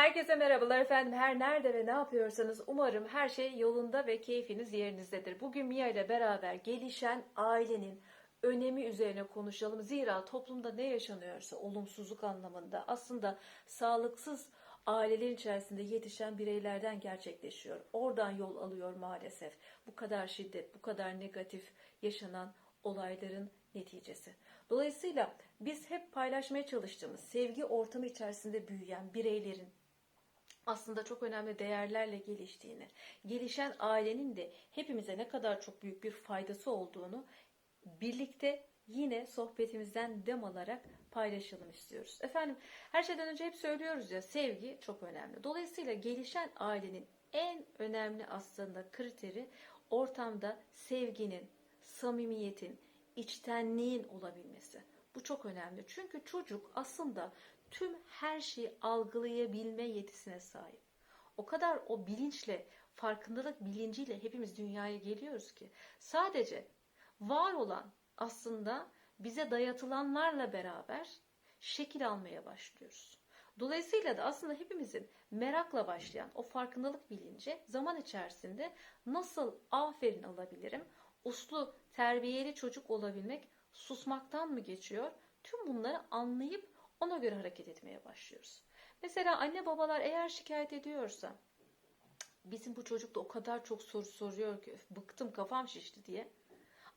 Herkese merhabalar efendim. Her nerede ve ne yapıyorsanız umarım her şey yolunda ve keyfiniz yerinizdedir. Bugün Mia ile beraber gelişen ailenin önemi üzerine konuşalım. Zira toplumda ne yaşanıyorsa olumsuzluk anlamında aslında sağlıksız aileler içerisinde yetişen bireylerden gerçekleşiyor. Oradan yol alıyor maalesef. Bu kadar şiddet, bu kadar negatif yaşanan olayların neticesi. Dolayısıyla biz hep paylaşmaya çalıştığımız sevgi ortamı içerisinde büyüyen bireylerin aslında çok önemli değerlerle geliştiğini, gelişen ailenin de hepimize ne kadar çok büyük bir faydası olduğunu birlikte yine sohbetimizden dem alarak paylaşalım istiyoruz. Efendim her şeyden önce hep söylüyoruz ya sevgi çok önemli. Dolayısıyla gelişen ailenin en önemli aslında kriteri ortamda sevginin, samimiyetin, içtenliğin olabilmesi. Bu çok önemli. Çünkü çocuk aslında tüm her şeyi algılayabilme yetisine sahip. O kadar o bilinçle, farkındalık bilinciyle hepimiz dünyaya geliyoruz ki sadece var olan aslında bize dayatılanlarla beraber şekil almaya başlıyoruz. Dolayısıyla da aslında hepimizin merakla başlayan o farkındalık bilinci zaman içerisinde nasıl aferin alabilirim, uslu, terbiyeli çocuk olabilmek susmaktan mı geçiyor? Tüm bunları anlayıp ona göre hareket etmeye başlıyoruz. Mesela anne babalar eğer şikayet ediyorsa bizim bu çocuk da o kadar çok soru soruyor ki bıktım kafam şişti diye.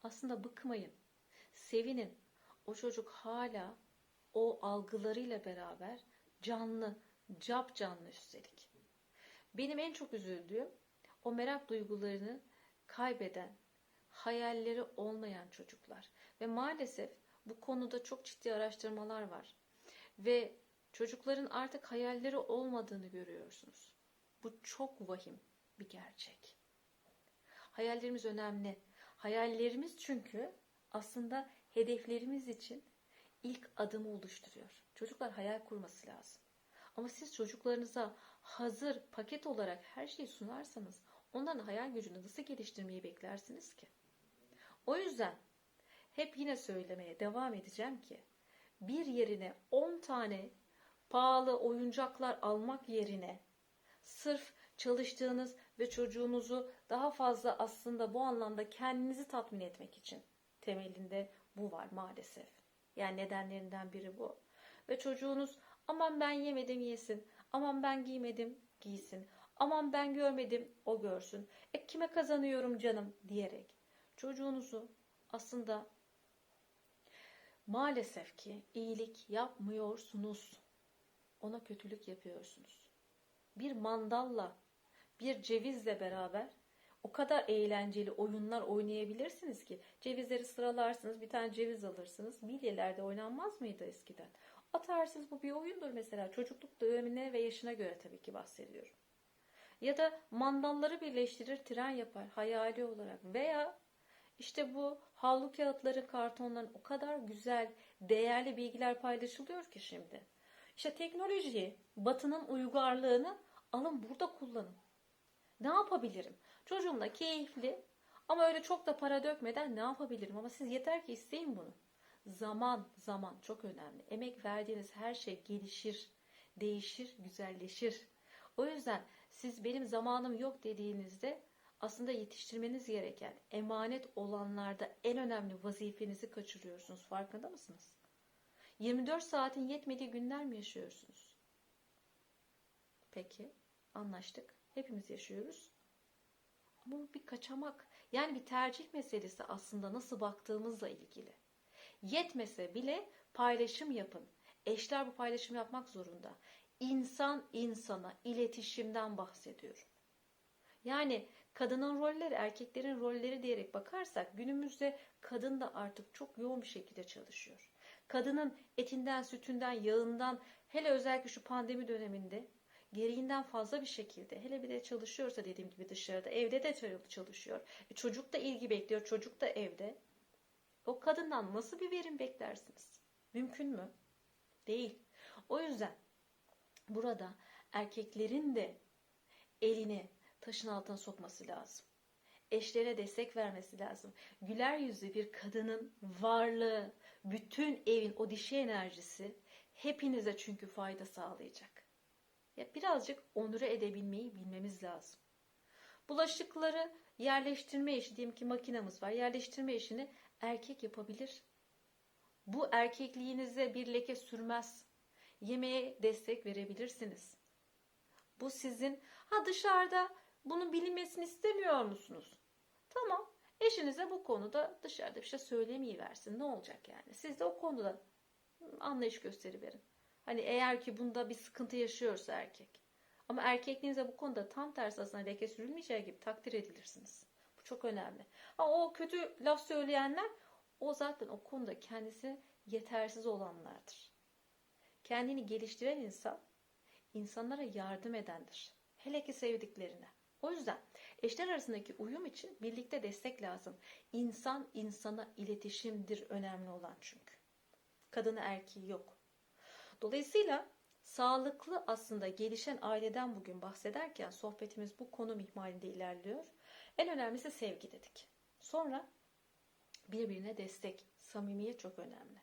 Aslında bıkmayın. Sevinin. O çocuk hala o algılarıyla beraber canlı, cap canlı üstelik. Benim en çok üzüldüğüm o merak duygularını kaybeden, hayalleri olmayan çocuklar. Ve maalesef bu konuda çok ciddi araştırmalar var. Ve çocukların artık hayalleri olmadığını görüyorsunuz. Bu çok vahim bir gerçek. Hayallerimiz önemli. Hayallerimiz çünkü aslında hedeflerimiz için ilk adımı oluşturuyor. Çocuklar hayal kurması lazım. Ama siz çocuklarınıza hazır paket olarak her şeyi sunarsanız onların hayal gücünü nasıl geliştirmeyi beklersiniz ki? O yüzden hep yine söylemeye devam edeceğim ki bir yerine 10 tane pahalı oyuncaklar almak yerine sırf çalıştığınız ve çocuğunuzu daha fazla aslında bu anlamda kendinizi tatmin etmek için temelinde bu var maalesef. Yani nedenlerinden biri bu. Ve çocuğunuz aman ben yemedim yesin, aman ben giymedim giysin, aman ben görmedim o görsün, e kime kazanıyorum canım diyerek çocuğunuzu aslında maalesef ki iyilik yapmıyorsunuz. Ona kötülük yapıyorsunuz. Bir mandalla, bir cevizle beraber o kadar eğlenceli oyunlar oynayabilirsiniz ki cevizleri sıralarsınız, bir tane ceviz alırsınız. Bilyelerde oynanmaz mıydı eskiden? Atarsınız bu bir oyundur mesela. Çocukluk dönemine ve yaşına göre tabii ki bahsediyorum. Ya da mandalları birleştirir, tren yapar hayali olarak. Veya işte bu havlu kağıtları, kartonların o kadar güzel, değerli bilgiler paylaşılıyor ki şimdi. İşte teknolojiyi, batının uygarlığını alın burada kullanın. Ne yapabilirim? Çocuğumla keyifli ama öyle çok da para dökmeden ne yapabilirim? Ama siz yeter ki isteyin bunu. Zaman, zaman çok önemli. Emek verdiğiniz her şey gelişir, değişir, güzelleşir. O yüzden siz benim zamanım yok dediğinizde aslında yetiştirmeniz gereken emanet olanlarda en önemli vazifenizi kaçırıyorsunuz. Farkında mısınız? 24 saatin yetmediği günler mi yaşıyorsunuz? Peki, anlaştık. Hepimiz yaşıyoruz. Bu bir kaçamak. Yani bir tercih meselesi aslında nasıl baktığımızla ilgili. Yetmese bile paylaşım yapın. Eşler bu paylaşım yapmak zorunda. İnsan insana iletişimden bahsediyorum. Yani kadının rolleri, erkeklerin rolleri diyerek bakarsak günümüzde kadın da artık çok yoğun bir şekilde çalışıyor. Kadının etinden, sütünden, yağından hele özellikle şu pandemi döneminde gereğinden fazla bir şekilde hele bir de çalışıyorsa dediğim gibi dışarıda evde de çalışıyor. E çocuk da ilgi bekliyor. Çocuk da evde. O kadından nasıl bir verim beklersiniz? Mümkün mü? Değil. O yüzden burada erkeklerin de elini taşın altına sokması lazım. Eşlerine destek vermesi lazım. Güler yüzlü bir kadının varlığı, bütün evin o dişi enerjisi hepinize çünkü fayda sağlayacak. Ya birazcık onure edebilmeyi bilmemiz lazım. Bulaşıkları yerleştirme işi diyelim ki makinamız var. Yerleştirme işini erkek yapabilir. Bu erkekliğinize bir leke sürmez. Yemeğe destek verebilirsiniz. Bu sizin ha dışarıda bunun bilinmesini istemiyor musunuz? Tamam. Eşinize bu konuda dışarıda bir şey söylemeyi versin. Ne olacak yani? Siz de o konuda anlayış gösteriverin. Hani eğer ki bunda bir sıkıntı yaşıyorsa erkek. Ama erkekliğinize bu konuda tam tersi aslında leke sürülmeyeceği gibi takdir edilirsiniz. Bu çok önemli. Ama o kötü laf söyleyenler o zaten o konuda kendisi yetersiz olanlardır. Kendini geliştiren insan insanlara yardım edendir. Hele ki sevdiklerine. O yüzden eşler arasındaki uyum için birlikte destek lazım. İnsan insana iletişimdir önemli olan çünkü. Kadını erkeği yok. Dolayısıyla sağlıklı aslında gelişen aileden bugün bahsederken sohbetimiz bu konu mihmalinde ilerliyor. En önemlisi sevgi dedik. Sonra birbirine destek, samimiyet çok önemli.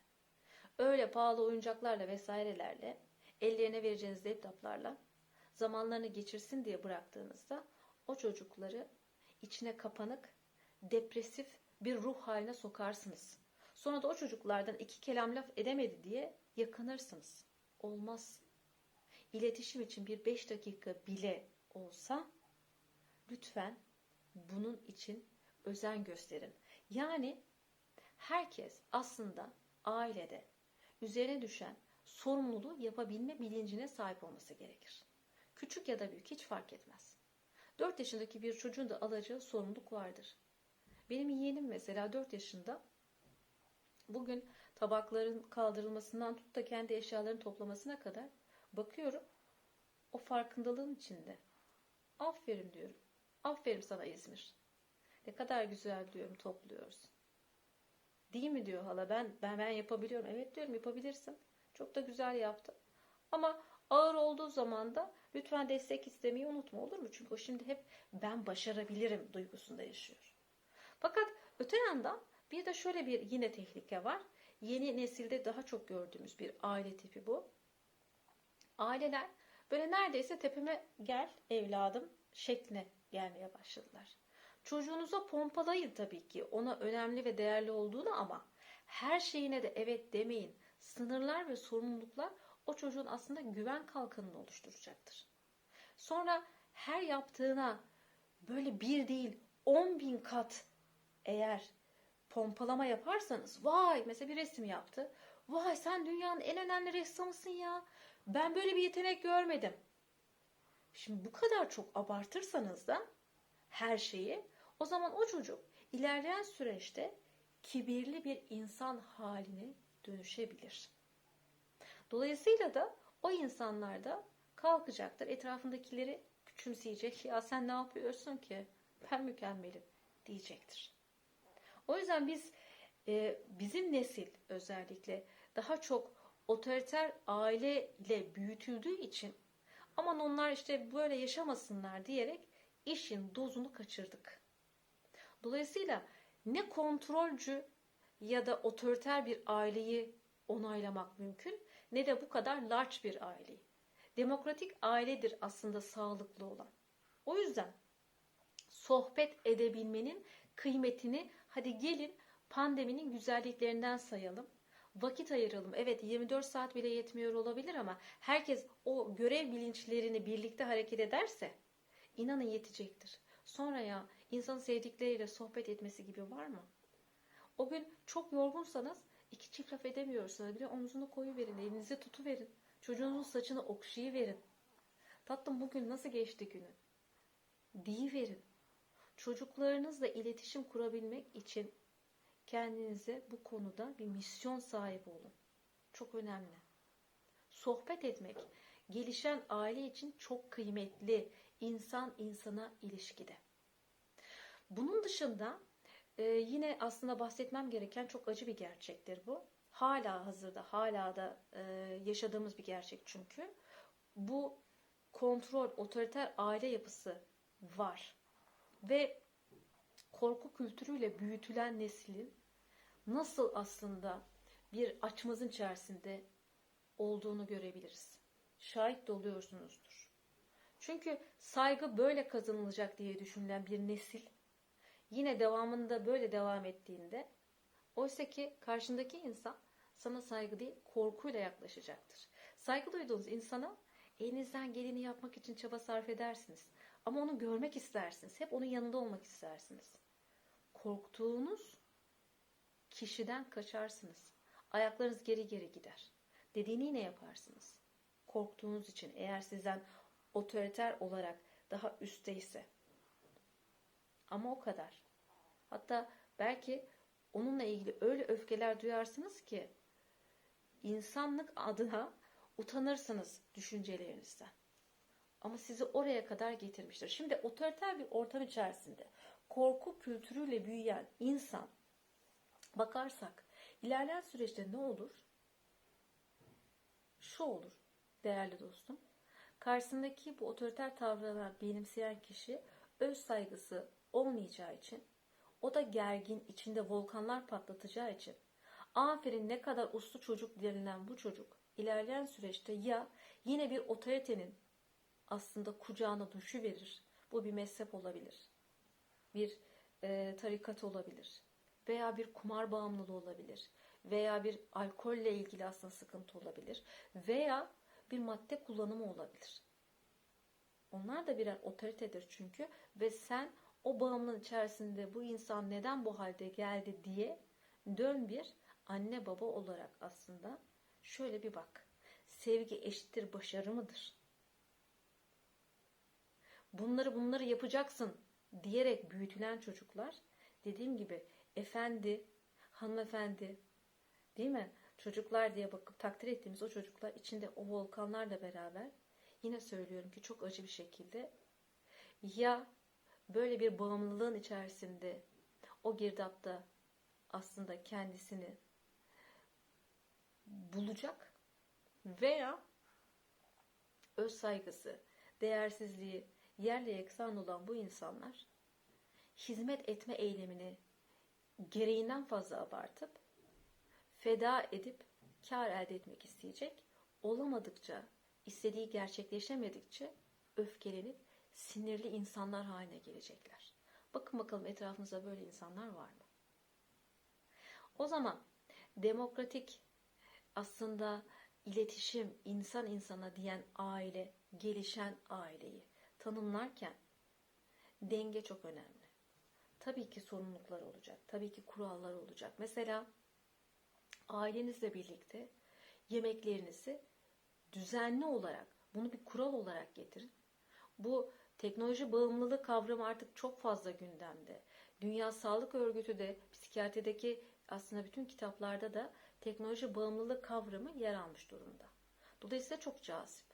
Öyle pahalı oyuncaklarla vesairelerle, ellerine vereceğiniz laptoplarla zamanlarını geçirsin diye bıraktığınızda o çocukları içine kapanık, depresif bir ruh haline sokarsınız. Sonra da o çocuklardan iki kelam laf edemedi diye yakınırsınız. Olmaz. İletişim için bir beş dakika bile olsa lütfen bunun için özen gösterin. Yani herkes aslında ailede üzerine düşen sorumluluğu yapabilme bilincine sahip olması gerekir. Küçük ya da büyük hiç fark etmez. 4 yaşındaki bir çocuğun da alacağı sorumluluk vardır. Benim yeğenim mesela 4 yaşında bugün tabakların kaldırılmasından tut da kendi eşyalarını toplamasına kadar bakıyorum o farkındalığın içinde. Aferin diyorum. Aferin sana İzmir. Ne kadar güzel diyorum topluyoruz. Değil mi diyor hala ben ben ben yapabiliyorum. Evet diyorum yapabilirsin. Çok da güzel yaptın. Ama ağır olduğu zaman da lütfen destek istemeyi unutma olur mu? Çünkü o şimdi hep ben başarabilirim duygusunda yaşıyor. Fakat öte yandan bir de şöyle bir yine tehlike var. Yeni nesilde daha çok gördüğümüz bir aile tipi bu. Aileler böyle neredeyse tepeme gel evladım şekline gelmeye başladılar. Çocuğunuza pompalayın tabii ki ona önemli ve değerli olduğunu ama her şeyine de evet demeyin. Sınırlar ve sorumluluklar o çocuğun aslında güven kalkanını oluşturacaktır. Sonra her yaptığına böyle bir değil on bin kat eğer pompalama yaparsanız vay mesela bir resim yaptı. Vay sen dünyanın en önemli ressamısın ya. Ben böyle bir yetenek görmedim. Şimdi bu kadar çok abartırsanız da her şeyi o zaman o çocuk ilerleyen süreçte kibirli bir insan haline dönüşebilir. Dolayısıyla da o insanlar da kalkacaktır. Etrafındakileri küçümseyecek. Ya sen ne yapıyorsun ki? Ben mükemmelim diyecektir. O yüzden biz e, bizim nesil özellikle daha çok otoriter aile ile büyütüldüğü için aman onlar işte böyle yaşamasınlar diyerek işin dozunu kaçırdık. Dolayısıyla ne kontrolcü ya da otoriter bir aileyi onaylamak mümkün ne de bu kadar large bir aileyi. Demokratik ailedir aslında sağlıklı olan. O yüzden sohbet edebilmenin kıymetini hadi gelin pandeminin güzelliklerinden sayalım. Vakit ayıralım. Evet 24 saat bile yetmiyor olabilir ama herkes o görev bilinçlerini birlikte hareket ederse inanın yetecektir. Sonra ya insanın sevdikleriyle sohbet etmesi gibi var mı? O gün çok yorgunsanız iki çift laf edemiyorsanız bile omzunu koyuverin, elinizi tutuverin. Çocuğunuzun saçını okşayıverin. Tatlım bugün nasıl geçti günün? Deyiverin. Çocuklarınızla iletişim kurabilmek için kendinize bu konuda bir misyon sahibi olun. Çok önemli. Sohbet etmek gelişen aile için çok kıymetli insan insana ilişkide. Bunun dışında e, yine aslında bahsetmem gereken çok acı bir gerçektir bu. Hala hazırda, hala da e, yaşadığımız bir gerçek çünkü. Bu kontrol, otoriter aile yapısı var. Ve korku kültürüyle büyütülen neslin nasıl aslında bir açmazın içerisinde olduğunu görebiliriz. Şahit de oluyorsunuzdur. Çünkü saygı böyle kazanılacak diye düşünülen bir nesil yine devamında böyle devam ettiğinde oysa ki karşındaki insan sana saygı değil korkuyla yaklaşacaktır. Saygı duyduğunuz insana elinizden geleni yapmak için çaba sarf edersiniz. Ama onu görmek istersiniz. Hep onun yanında olmak istersiniz. Korktuğunuz kişiden kaçarsınız. Ayaklarınız geri geri gider. Dediğini yine yaparsınız. Korktuğunuz için eğer sizden otoriter olarak daha üstteyse. Ama o kadar. Hatta belki onunla ilgili öyle öfkeler duyarsınız ki insanlık adına utanırsınız düşüncelerinizden. Ama sizi oraya kadar getirmiştir. Şimdi otoriter bir ortam içerisinde korku kültürüyle büyüyen insan bakarsak ilerleyen süreçte ne olur? Şu olur değerli dostum. Karşısındaki bu otoriter tavrını benimseyen kişi öz saygısı olmayacağı için o da gergin içinde volkanlar patlatacağı için aferin ne kadar uslu çocuk denilen bu çocuk ilerleyen süreçte ya yine bir otoritenin aslında kucağına düşü verir. Bu bir mezhep olabilir. Bir e, tarikat olabilir. Veya bir kumar bağımlılığı olabilir. Veya bir alkolle ilgili aslında sıkıntı olabilir. Veya bir madde kullanımı olabilir. Onlar da birer otoritedir çünkü ve sen o bağımlılığın içerisinde bu insan neden bu halde geldi diye dön bir anne baba olarak aslında şöyle bir bak. Sevgi eşittir başarı mıdır? Bunları bunları yapacaksın diyerek büyütülen çocuklar dediğim gibi efendi, hanımefendi değil mi? Çocuklar diye bakıp takdir ettiğimiz o çocuklar içinde o volkanlarla beraber yine söylüyorum ki çok acı bir şekilde ya böyle bir bağımlılığın içerisinde o girdapta aslında kendisini bulacak veya öz saygısı, değersizliği yerle yeksan olan bu insanlar hizmet etme eylemini gereğinden fazla abartıp feda edip kar elde etmek isteyecek. Olamadıkça, istediği gerçekleşemedikçe öfkelenip sinirli insanlar haline gelecekler. Bakın bakalım etrafınızda böyle insanlar var mı? O zaman demokratik aslında iletişim insan insana diyen aile, gelişen aileyi tanımlarken denge çok önemli. Tabii ki sorumluluklar olacak. Tabii ki kurallar olacak. Mesela ailenizle birlikte yemeklerinizi düzenli olarak, bunu bir kural olarak getirin. Bu teknoloji bağımlılığı kavramı artık çok fazla gündemde. Dünya Sağlık Örgütü de psikiyatrideki aslında bütün kitaplarda da teknoloji bağımlılığı kavramı yer almış durumda. Dolayısıyla çok cazip.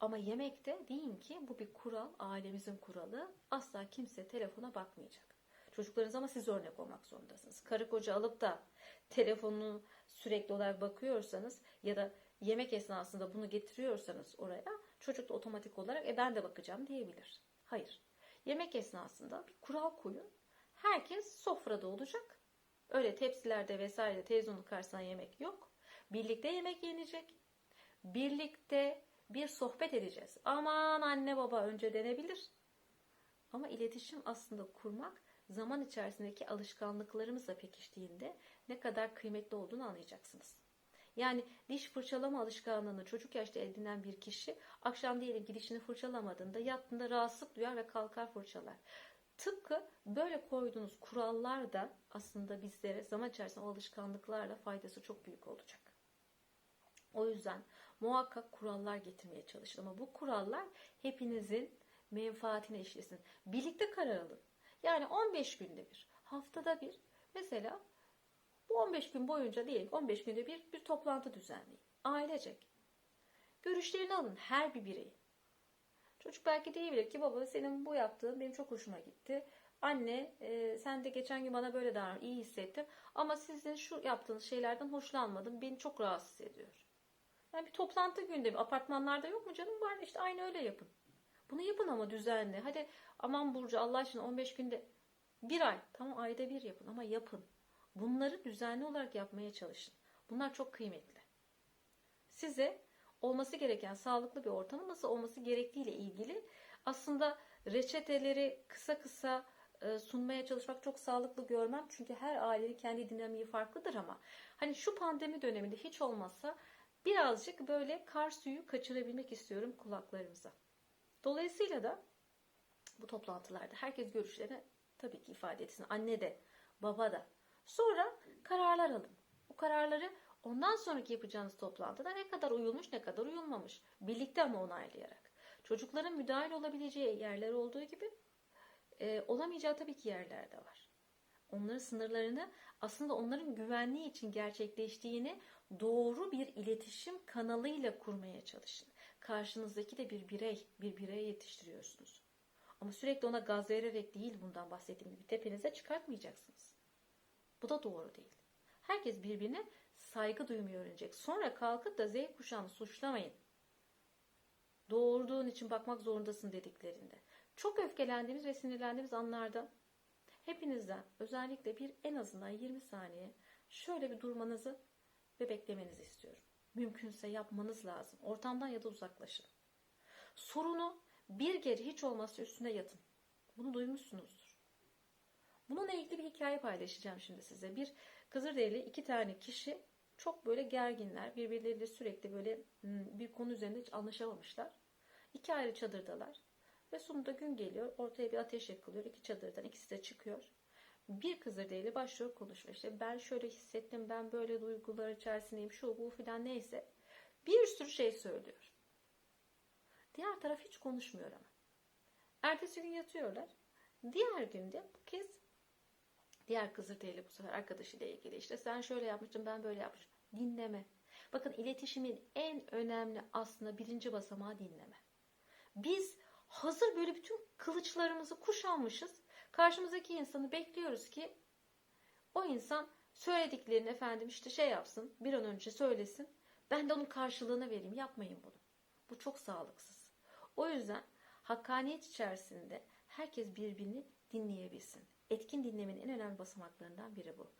Ama yemekte deyin ki bu bir kural, ailemizin kuralı. Asla kimse telefona bakmayacak. Çocuklarınız ama siz örnek olmak zorundasınız. Karı koca alıp da telefonunu sürekli olarak bakıyorsanız ya da yemek esnasında bunu getiriyorsanız oraya çocuk da otomatik olarak e ben de bakacağım diyebilir. Hayır. Yemek esnasında bir kural koyun. Herkes sofrada olacak. Öyle tepsilerde vesaire televizyonun karşısına yemek yok. Birlikte yemek yenecek. Birlikte bir sohbet edeceğiz. Aman anne baba önce denebilir. Ama iletişim aslında kurmak zaman içerisindeki alışkanlıklarımızla pekiştiğinde ne kadar kıymetli olduğunu anlayacaksınız. Yani diş fırçalama alışkanlığını çocuk yaşta edinen bir kişi akşam diyelim ki dişini fırçalamadığında yattığında rahatsızlık duyar ve kalkar fırçalar. Tıpkı böyle koyduğunuz kurallar da aslında bizlere zaman içerisinde o alışkanlıklarla faydası çok büyük olacak. O yüzden muhakkak kurallar getirmeye çalışın. Ama bu kurallar hepinizin menfaatine işlesin. Birlikte karar alın. Yani 15 günde bir, haftada bir. Mesela bu 15 gün boyunca değil, 15 günde bir bir toplantı düzenleyin. Ailecek. Görüşlerini alın her bir bireyin. Çocuk belki diyebilir ki baba senin bu yaptığın benim çok hoşuma gitti. Anne e, sen de geçen gün bana böyle davran iyi hissettim. Ama sizin şu yaptığınız şeylerden hoşlanmadım. Beni çok rahatsız ediyor. Yani bir toplantı gündemi apartmanlarda yok mu canım var işte aynı öyle yapın. Bunu yapın ama düzenli. Hadi aman Burcu Allah aşkına 15 günde bir ay tamam ayda bir yapın ama yapın. Bunları düzenli olarak yapmaya çalışın. Bunlar çok kıymetli. Size olması gereken sağlıklı bir ortamın nasıl olması gerektiğiyle ilgili aslında reçeteleri kısa kısa e, sunmaya çalışmak çok sağlıklı görmem. Çünkü her ailenin kendi dinamiği farklıdır ama hani şu pandemi döneminde hiç olmazsa birazcık böyle kar suyu kaçırabilmek istiyorum kulaklarımıza. Dolayısıyla da bu toplantılarda herkes görüşlerini tabii ki ifade etsin. Anne de, baba da. Sonra kararlar alın. Bu kararları ondan sonraki yapacağınız toplantıda ne kadar uyulmuş ne kadar uyulmamış. Birlikte ama onaylayarak. Çocukların müdahil olabileceği yerler olduğu gibi e, olamayacağı tabii ki yerler de var. Onların sınırlarını aslında onların güvenliği için gerçekleştiğini doğru bir iletişim kanalıyla kurmaya çalışın. Karşınızdaki de bir birey, bir birey yetiştiriyorsunuz. Ama sürekli ona gaz vererek değil bundan bahsettiğim gibi tepenize çıkartmayacaksınız. Bu da doğru değil. Herkes birbirine saygı duymayı öğrenecek. Sonra kalkıp da Z kuşağını suçlamayın. Doğurduğun için bakmak zorundasın dediklerinde. Çok öfkelendiğimiz ve sinirlendiğimiz anlarda hepinizden özellikle bir en azından 20 saniye şöyle bir durmanızı ve beklemenizi istiyorum. Mümkünse yapmanız lazım. Ortamdan ya da uzaklaşın. Sorunu bir gece hiç olmazsa üstüne yatın. Bunu duymuşsunuzdur. Bununla ilgili bir hikaye paylaşacağım şimdi size. Bir Kızılderili iki tane kişi çok böyle gerginler. Birbirleriyle sürekli böyle hmm, bir konu üzerinde hiç anlaşamamışlar. İki ayrı çadırdalar. Ve sonunda gün geliyor. Ortaya bir ateş yakılıyor. İki çadırdan ikisi de çıkıyor. Bir Kızılderili başlıyor konuşmaya. İşte ben şöyle hissettim. Ben böyle duygular içerisindeyim. Şu bu filan neyse. Bir sürü şey söylüyor. Diğer taraf hiç konuşmuyor ama. Ertesi gün yatıyorlar. Diğer günde bu kez diğer Kızılderili bu sefer arkadaşıyla ilgili işte sen şöyle yapmıştın ben böyle yapmıştım. Dinleme. Bakın iletişimin en önemli aslında birinci basamağı dinleme. Biz hazır böyle bütün kılıçlarımızı kuşanmışız. Karşımızdaki insanı bekliyoruz ki o insan söylediklerini efendim işte şey yapsın bir an önce söylesin. Ben de onun karşılığını vereyim. Yapmayın bunu. Bu çok sağlıksız. O yüzden hakkaniyet içerisinde herkes birbirini dinleyebilsin. Etkin dinlemenin en önemli basamaklarından biri bu.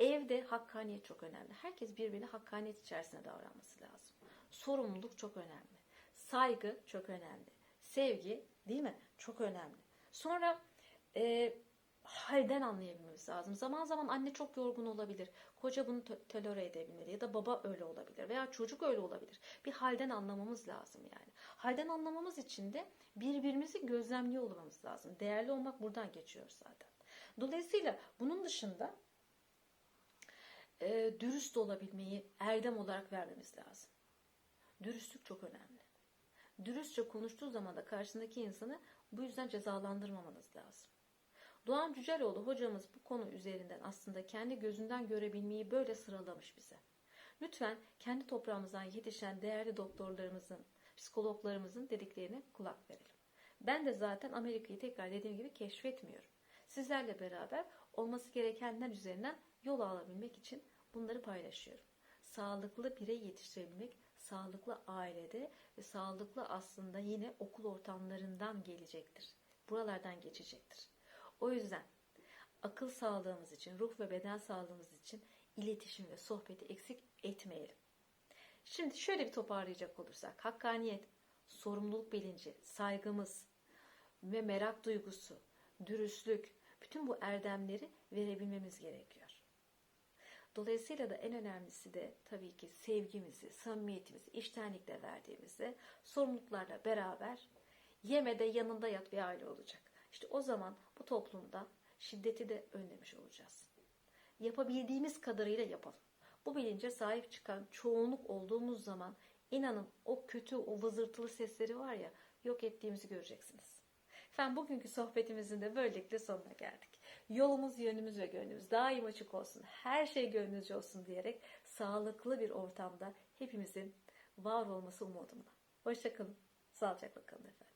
Evde hakkaniyet çok önemli. Herkes birbirine hakkaniyet içerisinde davranması lazım. Sorumluluk çok önemli. Saygı çok önemli. Sevgi değil mi? Çok önemli. Sonra e, halden anlayabilmemiz lazım. Zaman zaman anne çok yorgun olabilir. Koca bunu to- tolere edebilmeli ya da baba öyle olabilir veya çocuk öyle olabilir. Bir halden anlamamız lazım yani. Halden anlamamız için de birbirimizi gözlemliyor olmamız lazım. Değerli olmak buradan geçiyor zaten. Dolayısıyla bunun dışında e, dürüst olabilmeyi erdem olarak vermemiz lazım. Dürüstlük çok önemli. Dürüstçe konuştuğu zaman da karşısındaki insanı bu yüzden cezalandırmamanız lazım. Doğan Cüceloğlu hocamız bu konu üzerinden aslında kendi gözünden görebilmeyi böyle sıralamış bize. Lütfen kendi toprağımızdan yetişen değerli doktorlarımızın, psikologlarımızın dediklerine kulak verelim. Ben de zaten Amerika'yı tekrar dediğim gibi keşfetmiyorum. Sizlerle beraber olması gerekenler üzerinden yol alabilmek için bunları paylaşıyorum. Sağlıklı birey yetiştirebilmek, sağlıklı ailede ve sağlıklı aslında yine okul ortamlarından gelecektir. Buralardan geçecektir. O yüzden akıl sağlığımız için, ruh ve beden sağlığımız için iletişim ve sohbeti eksik etmeyelim. Şimdi şöyle bir toparlayacak olursak, hakkaniyet, sorumluluk bilinci, saygımız ve merak duygusu, dürüstlük, bütün bu erdemleri verebilmemiz gerekiyor. Dolayısıyla da en önemlisi de tabii ki sevgimizi, samimiyetimizi, iştenlikle verdiğimizde sorumluluklarla beraber yemede yanında yat bir aile olacak. İşte o zaman bu toplumda şiddeti de önlemiş olacağız. Yapabildiğimiz kadarıyla yapalım. Bu bilince sahip çıkan çoğunluk olduğumuz zaman inanın o kötü, o vızırtılı sesleri var ya yok ettiğimizi göreceksiniz. Efendim bugünkü sohbetimizin de böylelikle sonuna geldik. Yolumuz, yönümüz ve gönlümüz daim açık olsun. Her şey gönlünüzce olsun diyerek sağlıklı bir ortamda hepimizin var olması umudumla. Hoşçakalın. Sağlıcakla kalın efendim.